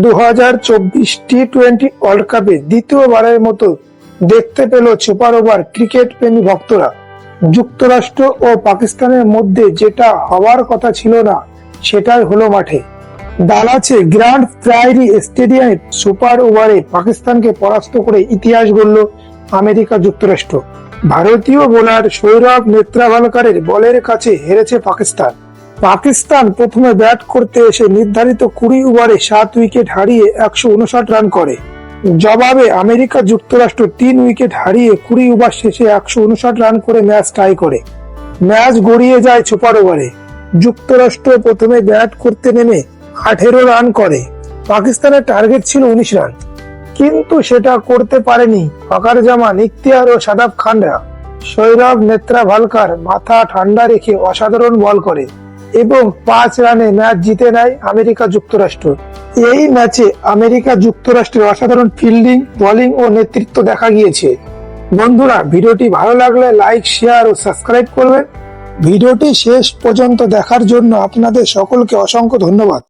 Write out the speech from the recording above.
দু হাজার চব্বিশ টি টোয়েন্টি ওয়ার্ল্ড কাপে দ্বিতীয়বারের মতো দেখতে পেল সুপার ওভার ক্রিকেট প্রেমী ভক্তরা। যুক্তরাষ্ট্র ও পাকিস্তানের মধ্যে যেটা হওয়ার কথা ছিল না, সেটাই হলো মাঠে। ডালাচে গ্র্যান্ড প্রাইরি স্টেডিয়ামে সুপার ওভারে পাকিস্তানকে পরাস্ত করে ইতিহাস গড়ল আমেরিকা যুক্তরাষ্ট্র। ভারতীয় বোলার সৌরভ নেত্রাভালকারের বলের কাছে হেরেছে পাকিস্তান। পাকিস্তান প্রথমে ব্যাট করতে এসে নির্ধারিত কুড়ি ওভারে সাত উইকেট হারিয়ে একশো উনষাট রান করে। জবাবে আমেরিকা যুক্তরাষ্ট্র তিন উইকেট হারিয়ে কুড়ি ওভার শেষে একশো উনষাট রান করে ম্যাচ টাই করে। ম্যাচ গড়িয়ে যায় সুপার ওভারে। যুক্তরাষ্ট্র প্রথমে ব্যাট করতে নেমে আঠেরো রান করে। পাকিস্তানের টার্গেট ছিল উনিশ রান। কিন্তু সেটা করতে পারেনি ফাকার জামান ইখতিয়ার ও সাদাব খানরা। সৌরভ নেত্রা ভালকার মাথা ঠান্ডা রেখে অসাধারণ বল করে। এবং পাঁচ রানে ম্যাচ জিতে নেয় আমেরিকা যুক্তরাষ্ট্র। এই ম্যাচে আমেরিকা যুক্তরাষ্ট্রের অসাধারণ ফিল্ডিং, বোলিং ও নেতৃত্ব দেখা গিয়েছে। বন্ধুরা, ভিডিওটি ভালো লাগলে লাইক, শেয়ার ও সাবস্ক্রাইব করবেন। ভিডিওটি শেষ পর্যন্ত দেখার জন্য আপনাদের সকলকে অসংখ্য ধন্যবাদ।